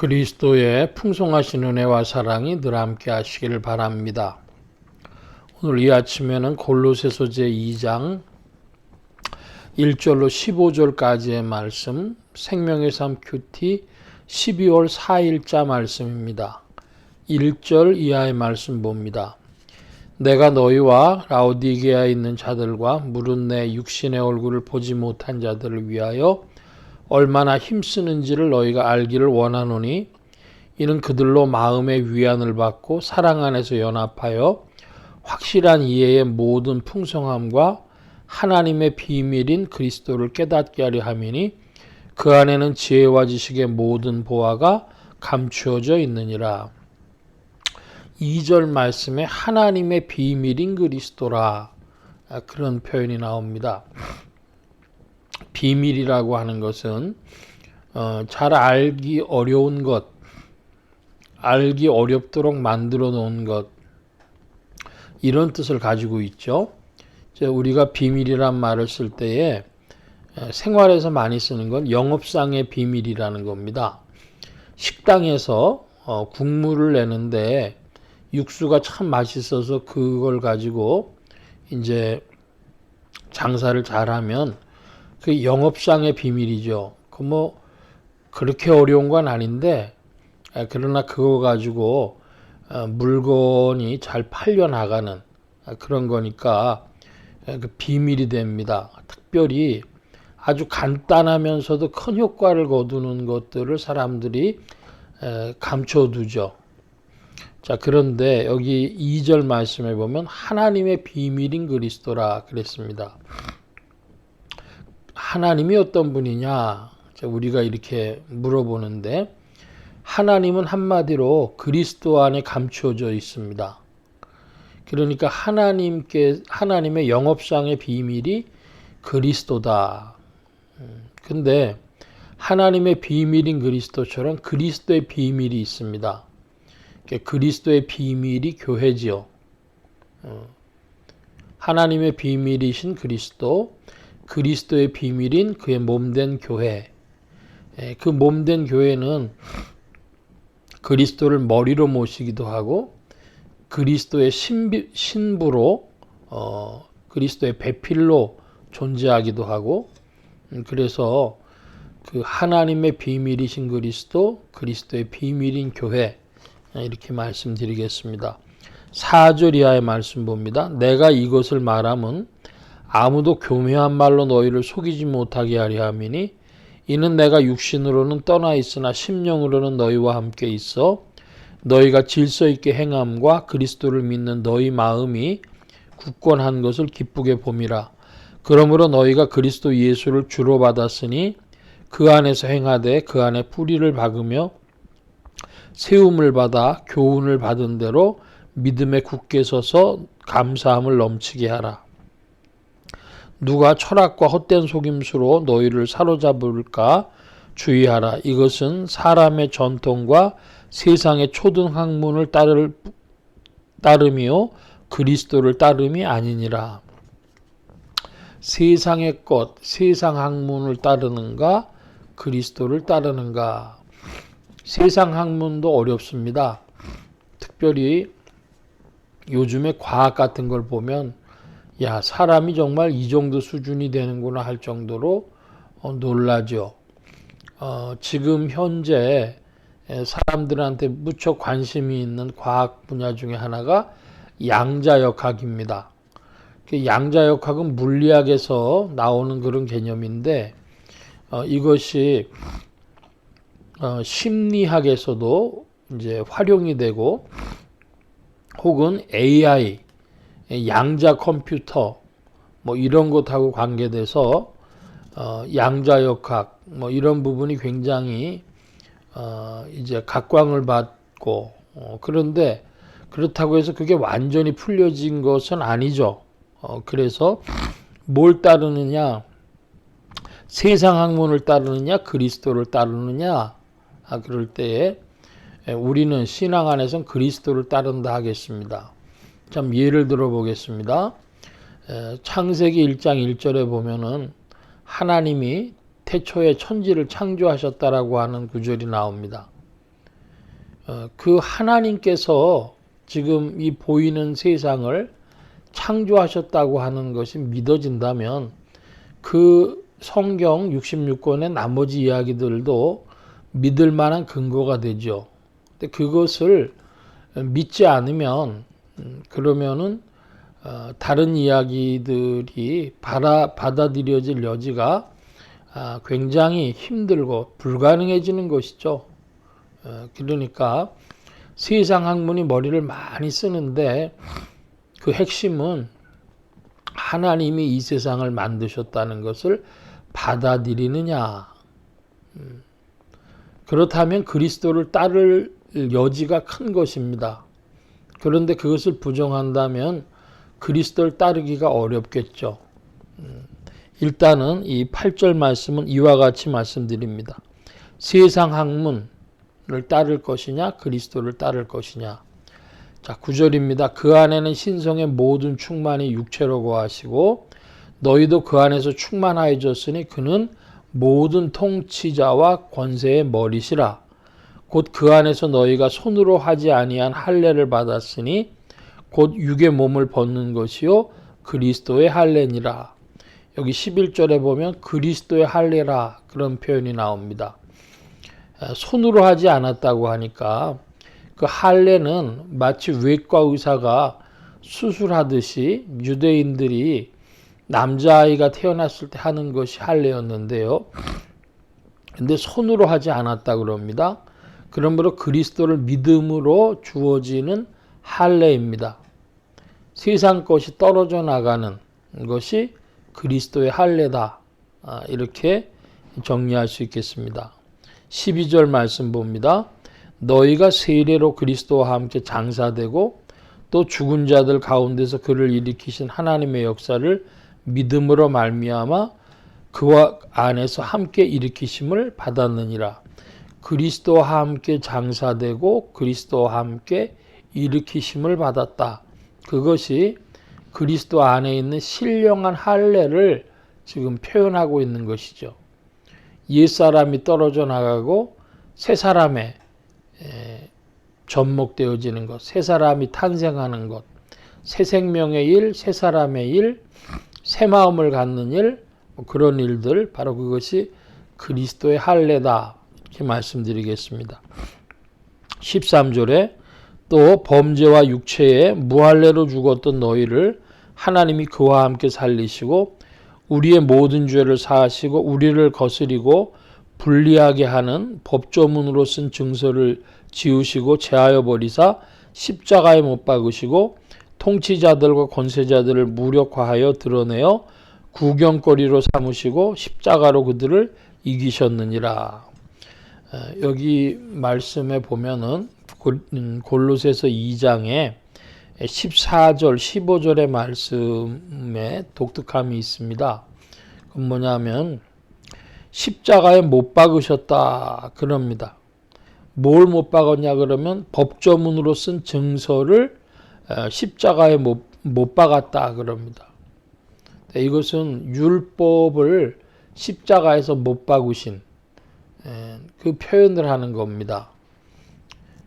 그리스도의 풍성하신 은혜와 사랑이 늘 함께 하시기를 바랍니다. 오늘 이 아침에는 골로새서 제2장 1절로 15절까지의 말씀, 생명의 삶 큐티 12월 4일자 말씀입니다. 1절 이하의 말씀 봅니다. 내가 너희와 라오디게아에 있는 자들과 무릇 내 육신의 얼굴을 보지 못한 자들을 위하여 얼마나 힘쓰는지를 너희가 알기를 원하노니 이는 그들로 마음의 위안을 받고 사랑 안에서 연합하여 확실한 이해의 모든 풍성함과 하나님의 비밀인 그리스도를 깨닫게 하려 함이니 그 안에는 지혜와 지식의 모든 보화가 감추어져 있느니라. 2절 말씀에 하나님의 비밀인 그리스도라 그런 표현이 나옵니다. 비밀이라고 하는 것은 어, 잘 알기 어려운 것, 알기 어렵도록 만들어 놓은 것 이런 뜻을 가지고 있죠. 우리가 비밀이란 말을 쓸 때에 생활에서 많이 쓰는 건 영업상의 비밀이라는 겁니다. 식당에서 어, 국물을 내는데 육수가 참 맛있어서 그걸 가지고 이제 장사를 잘하면 그 영업상의 비밀이죠. 그 뭐 그렇게 어려운 건 아닌데 그러나 그거 가지고 어, 물건이 잘 팔려 나가는 그런 거니까 그 비밀이 됩니다. 특별히 아주 간단하면서도 큰 효과를 거두는 것들을 사람들이 감춰두죠. 자, 그런데 여기 2절 말씀에 보면 하나님의 비밀인 그리스도라 그랬습니다. 하나님이 어떤 분이냐? 우리가 이렇게 물어보는데 하나님은 한마디로 그리스도 안에 감추어져 있습니다. 그러니까 하나님께 하나님의 영업상의 비밀이 그리스도다. 음, 근데 하나님의 비밀인 그리스도처럼 그리스도의 비밀이 있습니다. 그리스도의 비밀이 교회지요. 어, 하나님의 비밀이신 그리스도, 그리스도의 비밀인 그의 몸된 교회. 예, 그 몸된 교회는 그리스도를 머리로 모시기도 하고 그리스도의 신비, 신부로 어, 그리스도의 배필로 존재하기도 하고 음, 그래서 그 하나님의 비밀이신 그리스도, 그리스도의 비밀인 교회 예, 이렇게 말씀드리겠습니다. 4절 이하의 말씀 봅니다. 내가 이것을 말함은 아무도 교묘한 말로 너희를 속이지 못하게 하려 함이니 이는 내가 육신으로는 떠나 있으나 심령으로는 너희와 함께 있어 너희가 질서 있게 행함과 그리스도를 믿는 너희 마음이 굳건한 것을 기쁘게 봄이라. 그러므로 너희가 그리스도 예수를 주로 받았으니 그 안에서 행하되 그 안에 뿌리를 박으며 세움을 받아 교훈을 받은 대로 믿음에 굳게 서서 감사함을 넘치게 하라. 누가 철학과 헛된 속임수로 너희를 사로잡을까 주의하라. 이것은 사람의 전통과 세상의 초등 학문을 따를 따름이요 그리스도를 따름이 아니니라. 세상의 것, 세상 학문을 따르는가 그리스도를 따르는가. 세상 학문도 어렵습니다. 특별히 요즘에 과학 같은 걸 보면 야, 사람이 정말 이 정도 수준이 되는구나 할 정도로 어, 놀라죠. 어, 지금 현재 사람들한테 무척 관심이 있는 과학 분야 중에 하나가 양자역학입니다. 그 양자역학은 물리학에서 나오는 그런 개념인데 어, 이것이 어, 심리학에서도 이제 활용이 되고 혹은 AI 양자 컴퓨터 뭐 이런 것하고 관계돼서 어, 양자역학 뭐 이런 부분이 굉장히 어, 이제 각광을 받고 어, 그런데 그렇다고 해서 그게 완전히 풀려진 것은 아니죠. 어, 그래서 뭘 따르느냐 세상 학문을 따르느냐 그리스도를 따르느냐 아, 그럴 때에 우리는 신앙 안에선 그리스도를 따른다 하겠습니다. 좀 예를 들어 보겠습니다. 창세기 1장 1절에 보면은 하나님이 태초에 천지를 창조하셨다라고 하는 구절이 나옵니다. 어, 그 하나님께서 지금 이 보이는 세상을 창조하셨다고 하는 것이 믿어진다면 그 성경 66권의 나머지 이야기들도 믿을 만한 근거가 되죠. 근데 그것을 믿지 않으면 음, 그러면은 어, 다른 이야기들이 받아, 받아들여질 여지가 아, 굉장히 힘들고 불가능해지는 것이죠. 어, 그러니까 세상 학문이 머리를 많이 쓰는데 그 핵심은 하나님이 이 세상을 만드셨다는 것을 받아들이느냐. 음, 그렇다면 그리스도를 따를 여지가 큰 것입니다. 그런데 그것을 부정한다면 그리스도를 따르기가 어렵겠죠. 음, 일단은 이 8절 말씀은 이와 같이 말씀드립니다. 세상 학문을 따를 것이냐, 그리스도를 따를 것이냐. 자, 9절입니다. 그 안에는 신성의 모든 충만이 육체로 거하시고 너희도 그 안에서 충만하여졌으니 그는 모든 통치자와 권세의 머리시라. 곧 그 안에서 너희가 손으로 하지 아니한 할례를 받았으니 곧 육의 몸을 벗는 것이요 그리스도의 할례니라. 여기 11절에 보면 그리스도의 할례라 그런 표현이 나옵니다. 손으로 하지 않았다고 하니까 그 할례는 마치 외과 의사가 수술하듯이 유대인들이 남자아이가 태어났을 때 하는 것이 할례였는데요. 근데 손으로 하지 않았다 그럽니다. 그러므로 그리스도를 믿음으로 주어지는 할례입니다. 세상 것이 떨어져 나가는 것이 그리스도의 할례다. 아, 이렇게 정리할 수 있겠습니다. 12절 말씀 봅니다. 너희가 세례로 그리스도와 함께 장사되고 또 죽은 자들 가운데서 그를 일으키신 하나님의 역사를 믿음으로 말미암아 그와 안에서 함께 일으키심을 받았느니라. 그리스도와 함께 장사되고 그리스도와 함께 일으키심을 받았다. 그것이 그리스도 안에 있는 신령한 할례를 지금 표현하고 있는 것이죠. 옛 사람이 떨어져 나가고 새 사람의 접목되어지는 것, 새 사람이 탄생하는 것, 새 생명의 일, 새 사람의 일, 새 마음을 갖는 일, 뭐 그런 일들, 바로 그것이 그리스도의 할례다. 이렇게 말씀드리겠습니다. 13절에 또 범죄와 육체에 무할례로 죽었던 너희를 하나님이 그와 함께 살리시고 우리의 모든 죄를 사하시고 우리를 거스리고 불리하게 하는 법조문으로 쓴 증서를 지우시고 제하여 버리사 십자가에 못 박으시고 통치자들과 권세자들을 무력화하여 드러내어 구경거리로 삼으시고 십자가로 그들을 이기셨느니라. 여기 말씀에 보면은 음, 골로새서 2장에 14절, 15절의 말씀에 독특함이 있습니다. 그건 뭐냐면 십자가에 못 박으셨다 그럽니다. 뭘 못 박았냐 그러면 법조문으로 쓴 증서를 십자가에 못, 못 박았다 그럽니다. 이것은 율법을 십자가에서 못 박으신 그 표현을 하는 겁니다.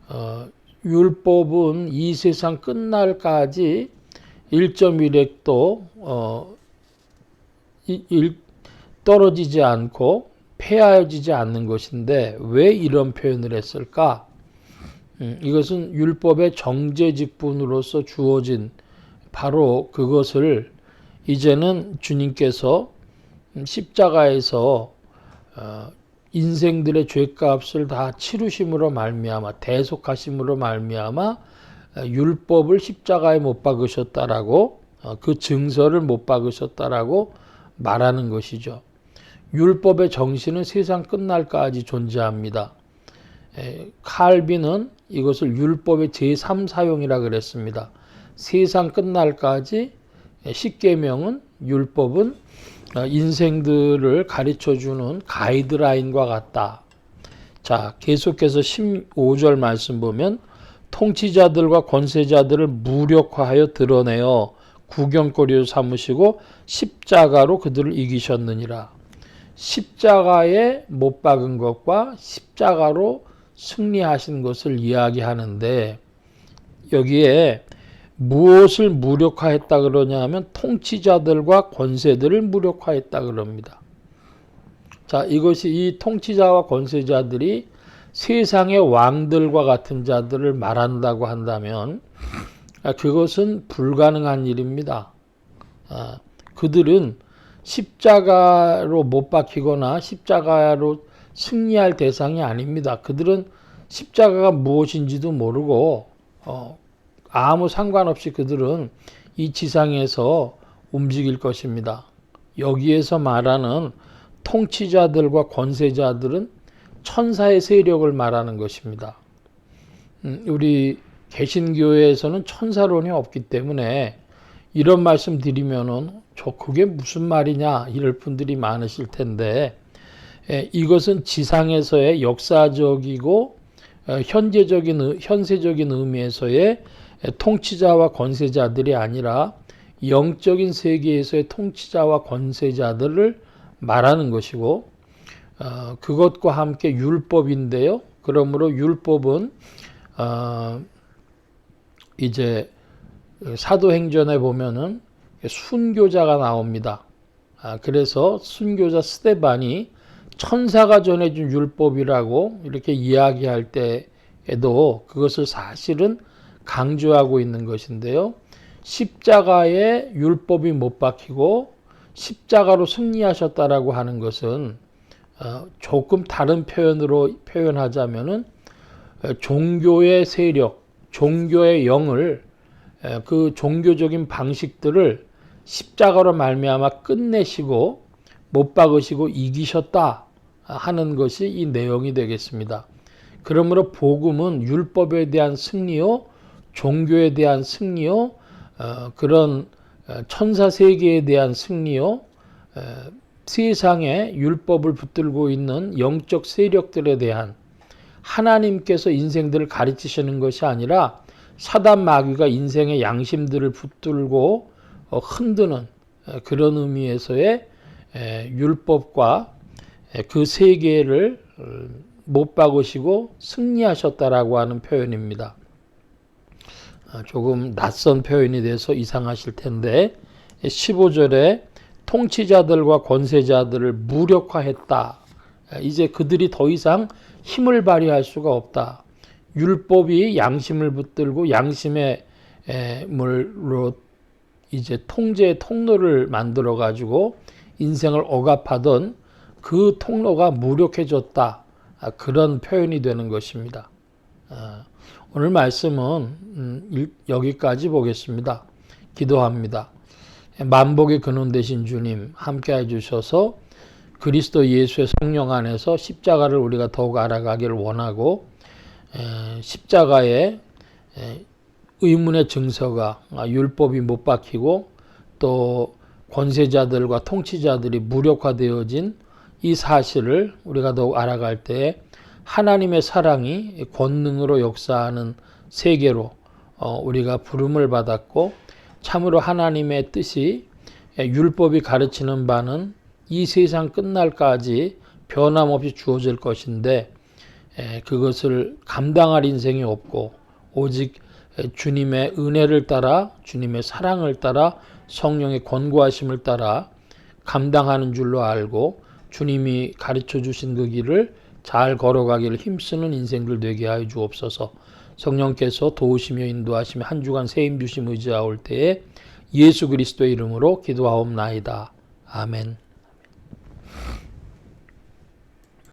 어, 율법은 이 세상 끝날까지 1.1획도 어, 일, 떨어지지 않고 폐하여지지 않는 것인데 왜 이런 표현을 했을까? 음, 이것은 율법의 정제 직분으로서 주어진 바로 그것을 이제는 주님께서 십자가에서 어, 인생들의 죄값을 다 치르심으로 말미암아 대속하심으로 말미암아 율법을 십자가에 못 박으셨다라고 어, 그 증서를 못 박으셨다라고 말하는 것이죠. 율법의 정신은 세상 끝날까지 존재합니다. 칼빈은 이것을 율법의 제3사용이라 그랬습니다. 세상 끝날까지 십계명은 율법은 어, 인생들을 가르쳐 주는 가이드라인과 같다. 자, 계속해서 15절 말씀 보면 통치자들과 권세자들을 무력화하여 드러내어 구경거리로 삼으시고 십자가로 그들을 이기셨느니라. 십자가에 못 박은 것과 십자가로 승리하신 것을 이야기하는데 여기에 무엇을 무력화했다 그러냐 하면 통치자들과 권세들을 무력화했다 그럽니다. 자, 이것이 이 통치자와 권세자들이 세상의 왕들과 같은 자들을 말한다고 한다면 아, 그것은 불가능한 일입니다. 아, 그들은 십자가로 못 박히거나 십자가로 승리할 대상이 아닙니다. 그들은 십자가가 무엇인지도 모르고 어, 아무 상관없이 그들은 이 지상에서 움직일 것입니다. 여기에서 말하는 통치자들과 권세자들은 천사의 세력을 말하는 것입니다. 음, 우리 개신교회에서는 천사론이 없기 때문에 이런 말씀 드리면은 저 그게 무슨 말이냐 이럴 분들이 많으실 텐데 에, 이것은 지상에서의 역사적이고 어, 현재적인 의- 현세적인 의미에서의 에, 통치자와 권세자들이 아니라 영적인 세계에서의 통치자와 권세자들을 말하는 것이고 어, 그것과 함께 율법인데요. 그러므로 율법은 어, 이제 사도행전에 보면은 순교자가 나옵니다. 아, 그래서 순교자 스테반이 천사가 전해준 율법이라고 이렇게 이야기할 때에도 그것을 사실은 강조하고 있는 것인데요. 십자가에 율법이 못 박히고 십자가로 승리하셨다라고 하는 것은 어, 조금 다른 표현으로 표현하자면은 어, 종교의 세력, 종교의 영을 에, 그 종교적인 방식들을 십자가로 말미암아 끝내시고 못 박으시고 이기셨다 하는 것이 이 내용이 되겠습니다. 그러므로 복음은 율법에 대한 승리요, 종교에 대한 승리요, 어, 그런 어, 천사 세계에 대한 승리요, 에, 세상에 율법을 붙들고 있는 영적 세력들에 대한 하나님께서 인생들을 가르치시는 것이 아니라 사단 마귀가 인생의 양심들을 붙들고 어, 흔드는 에, 그런 의미에서의 에, 율법과 에, 그 세계를 어, 못 박으시고 승리하셨다라고 하는 표현입니다. 아, 조금 낯선 표현이 돼서 이상하실 텐데 15절에 통치자들과 권세자들을 무력화했다. 아, 이제 그들이 더 이상 힘을 발휘할 수가 없다. 율법이 양심을 붙들고 양심의 에, 물로 이제 통제의 통로를 만들어 가지고 인생을 억압하던 그 통로가 무력해졌다. 아, 그런 표현이 되는 것입니다. 아, 오늘 말씀은 음, 일- 여기까지 보겠습니다. 기도합니다. 만복의 근원 되신 주님 함께 해주셔서 그리스도 예수의 성령 안에서 십자가를 우리가 더욱 알아가기를 원하고 에, 십자가의 에, 의문의 증서가 아, 율법이 못 박히고 또 권세자들과 통치자들이 무력화되어진 이 사실을 우리가 더욱 알아갈 때 하나님의 사랑이 권능으로 역사하는 세계로 어, 우리가 부름을 받았고 참으로 하나님의 뜻이 율법이 가르치는 바는 이 세상 끝날까지 변함없이 주어질 것인데 에, 그것을 감당할 인생이 없고 오직 에, 주님의 은혜를 따라 주님의 사랑을 따라 성령의 권고하심을 따라 감당하는 줄로 알고 주님이 가르쳐 주신 그 길을 잘 걸어가기를 힘쓰는 인생들 되게 하여 주옵소서. 성령께서 도우시며 인도하시며 한 주간 세임 주심 의지하올 때에 예수 그리스도의 이름으로 기도하옵나이다. 아멘.